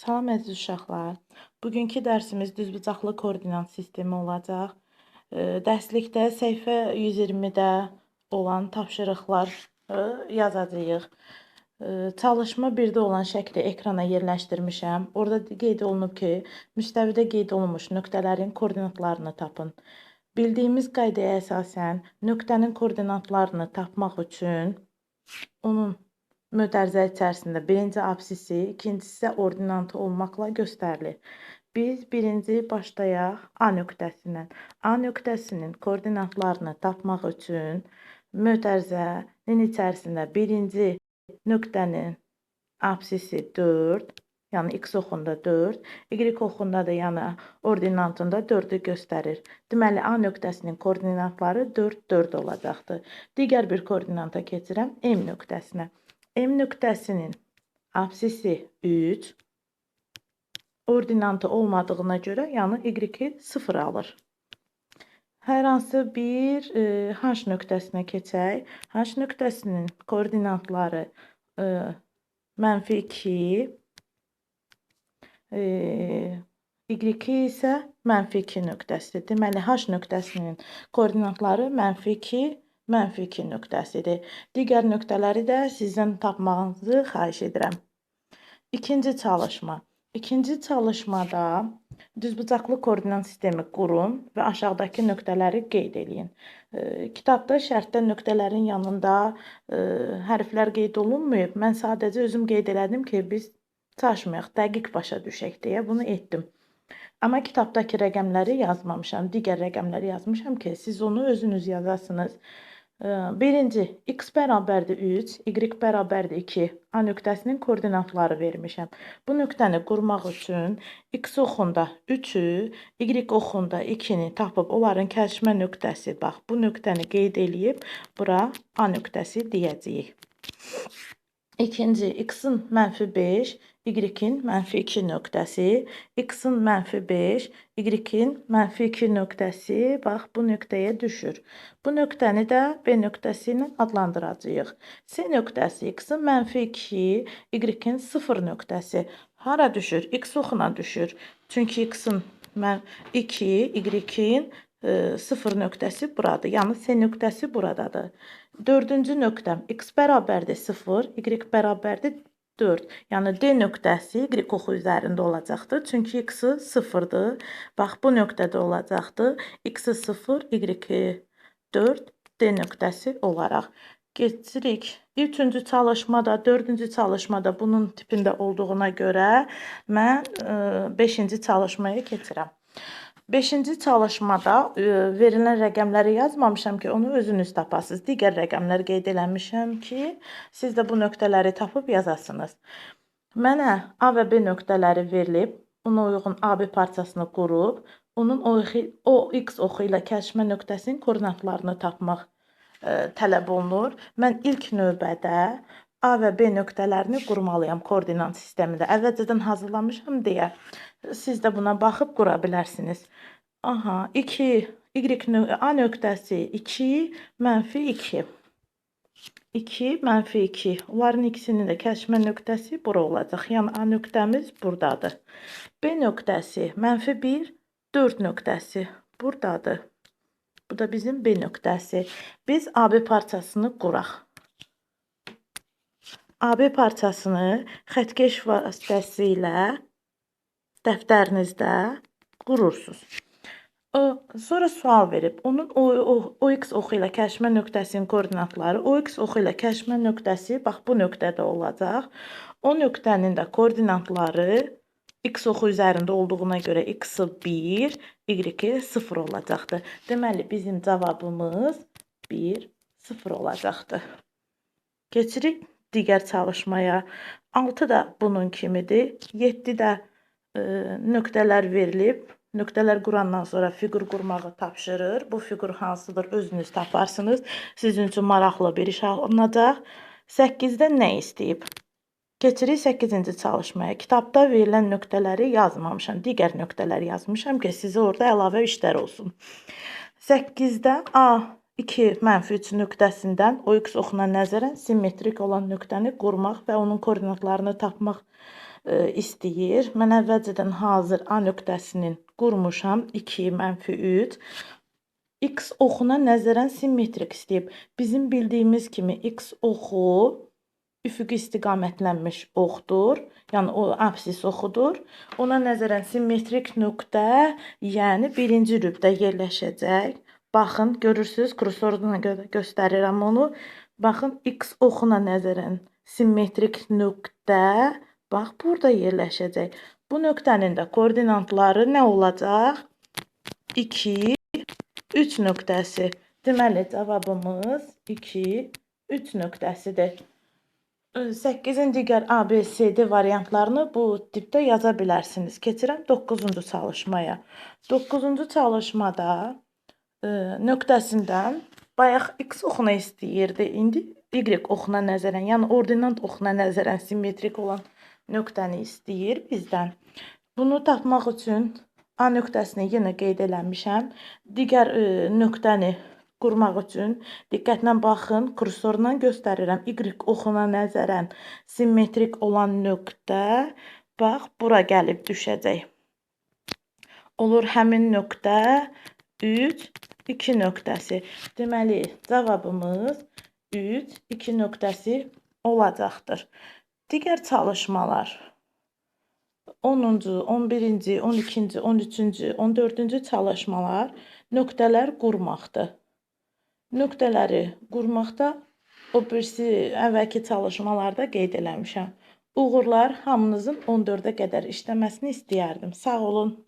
Salam əziz uşaqlar. Bugünkü dərsimiz düzbucaqlı koordinat sistemi olacaq. Dərslikdə səhifə 120-də olan tapşırıqları yazacağıq. E, Çalışma 1-də olan şəkli ekrana yerləşdirmişəm. Orada qeyd olunub ki, müstəvidə qeyd olunmuş nöqtələrin koordinatlarını tapın. Bildiyimiz qaydaya əsasən nöqtənin koordinatlarını tapmaq üçün onun mötərizə içərisində birinci absisi, ikincisi isə ordinatı olmaqla göstərilir. Biz birinci başlayaq A nöqtəsindən. A nöqtəsinin koordinatlarını tapmaq üçün mötərizənin içərisində birinci nöqtənin absisi 4, yəni x oxunda 4, y oxunda da yəni ordinatında 4-ü göstərir. Deməli A nöqtəsinin koordinatları 4, 4 olacaqdır. Digər bir koordinata keçirəm M nöqtəsinə. M nöqtəsinin absisi 3, ordinatı olmadığına görə yəni y-i 0 alır. Hər hansı bir e, H nöqtəsinə keçək. H nöqtəsinin koordinatları e, mənfi 2, e, y-i isə mənfi 2 nöqtəsidir. Deməli, H nöqtəsinin koordinatları mənfi 2, mənfi 2 nöqtəsidir. Digər nöqtələri də sizdən tapmağınızı xahiş edirəm. İkinci çalışma. İkinci çalışmada düzbucaqlı koordinat sistemi qurun və aşağıdakı nöqtələri qeyd eləyin. E, kitabda şərtdə nöqtələrin yanında e, hərflər qeyd olunmayıb. Mən sadəcə özüm qeyd elədim ki, biz çaşmayaq, dəqiq başa düşək deyə bunu etdim. Amma kitabdakı rəqəmləri yazmamışam. Digər rəqəmləri yazmışam ki, siz onu özünüz yazasınız. Birinci, x bərabərdir 3, y bərabərdir 2. A nöqtəsinin koordinatları vermişəm. Bu nöqtəni qurmaq üçün x oxunda 3-ü, y oxunda 2-ni tapıb onların kəsişmə nöqtəsi, bax, bu nöqtəni qeyd eləyib bura A nöqtəsi deyəcəyik. İkinci, x-in mənfi 5, y-in mənfi 2 nöqtəsi, x-in mənfi 5, y-in mənfi 2 nöqtəsi, bax, bu nöqtəyə düşür. Bu nöqtəni də B nöqtəsi ilə adlandıracağıq. C nöqtəsi x-in mənfi 2, y-in 0 nöqtəsi. Hara düşür? X oxuna düşür. Çünki x-in 2, y-in 0 nöqtəsi buradır. Yəni C nöqtəsi buradadır. Dördüncü nöqtəm x bərabərdir 0, y bərabərdir 4. Yəni D nöqtəsi y oxu üzərində olacaqdır. Çünki x-i 0-dır. Bax bu nöqtədə olacaqdır. x-i 0, y 4 D nöqtəsi olaraq. Keçirik. Üçüncü çalışmada, dördüncü çalışmada bunun tipində olduğuna görə mən 5-ci e, çalışmaya keçirəm. Beşinci çalışmada e, verilən rəqəmləri yazmamışam ki, onu özünüz tapasınız. Digər rəqəmlər qeyd eləmişəm ki, siz də bu nöqtələri tapıb yazasınız. Mənə A və B nöqtələri verilib, ona uyğun AB parçasını qurub, onun o x oxu ilə kəsişmə nöqtəsinin koordinatlarını tapmaq e, tələb olunur. Mən ilk növbədə A və B nöqtələrini qurmalıyam koordinat sistemində. Əvvəlcədən hazırlamışam deyə siz də buna baxıb qura bilərsiniz. Aha, 2 y A nöqtəsi 2 mənfi 2. 2 mənfi 2. Onların ikisinin də kəsişmə nöqtəsi bura olacaq. Yəni A nöqtəmiz burdadır. B nöqtəsi mənfi 1, 4 nöqtəsi burdadır. Bu da bizim B nöqtəsi. Biz AB parçasını quraq. AB parçasını xəttkeş vasitəsilə dəftərinizdə qurursunuz. Sonra sual verib, onun OX oxu ilə kəsişmə nöqtəsinin koordinatları, OX oxu ilə kəsişmə nöqtəsi bax bu nöqtədə olacaq. O nöqtənin də koordinatları x oxu üzərində olduğuna görə x-i 1, y-i 0 olacaqdır. Deməli, bizim cavabımız 1, 0 olacaqdır. Keçirik digər çalışmaya. 6 da bunun kimidir. 7 də e, nöqtələr verilib. Nöqtələr qurandan sonra fiqur qurmağı tapşırır. Bu fiqur hansıdır özünüz taparsınız. Sizin üçün maraqlı bir iş alınacaq. 8-də nə istəyib? Keçirik 8-ci çalışmaya. Kitabda verilən nöqtələri yazmamışam. Digər nöqtələri yazmışam ki, sizə orada əlavə işlər olsun. 8-də A 2 mənfi 3 nöqtəsindən o x oxuna nəzərən simmetrik olan nöqtəni qurmaq və onun koordinatlarını tapmaq e, istəyir. Mən əvvəlcədən hazır A nöqtəsinin qurmuşam. 2 mənfi 3 x oxuna nəzərən simmetrik istəyib. Bizim bildiyimiz kimi x oxu üfüqi istiqamətlənmiş oxdur. Yəni o absis oxudur. Ona nəzərən simmetrik nöqtə, yəni birinci rübdə yerləşəcək. Baxın, görürsüz, kursorla gö göstərirəm onu. Baxın, x oxuna nəzərən simmetrik nöqtə bax burada yerləşəcək. Bu nöqtənin də koordinatları nə olacaq? 2 3 nöqtəsi. Deməli cavabımız 2 3 nöqtəsidir. 8-in digər A, B, C, D variantlarını bu tipdə yaza bilərsiniz. Keçirəm 9-cu çalışmaya. 9-cu çalışmada nöqtəsindən bayaq x oxuna istəyirdi. İndi y oxuna nəzərən, yəni ordinat oxuna nəzərən simmetrik olan nöqtəni istəyir bizdən. Bunu tapmaq üçün A nöqtəsini yenə qeyd eləmişəm. Digər e, nöqtəni qurmaq üçün diqqətlə baxın, kursorla göstərirəm. Y oxuna nəzərən simmetrik olan nöqtə bax bura gəlib düşəcək. Olur həmin nöqtə 3 2 nöqtəsi. Deməli, cavabımız 3 2 nöqtəsi olacaqdır. Digər çalışmalar 10-cu, 11-ci, 12-ci, 13-cü, 14-cü çalışmalar nöqtələr qurmaqdır. Nöqtələri qurmaqda o birisi əvvəlki çalışmalarda qeyd eləmişəm. Uğurlar hamınızın 14-ə qədər işləməsini istəyərdim. Sağ olun.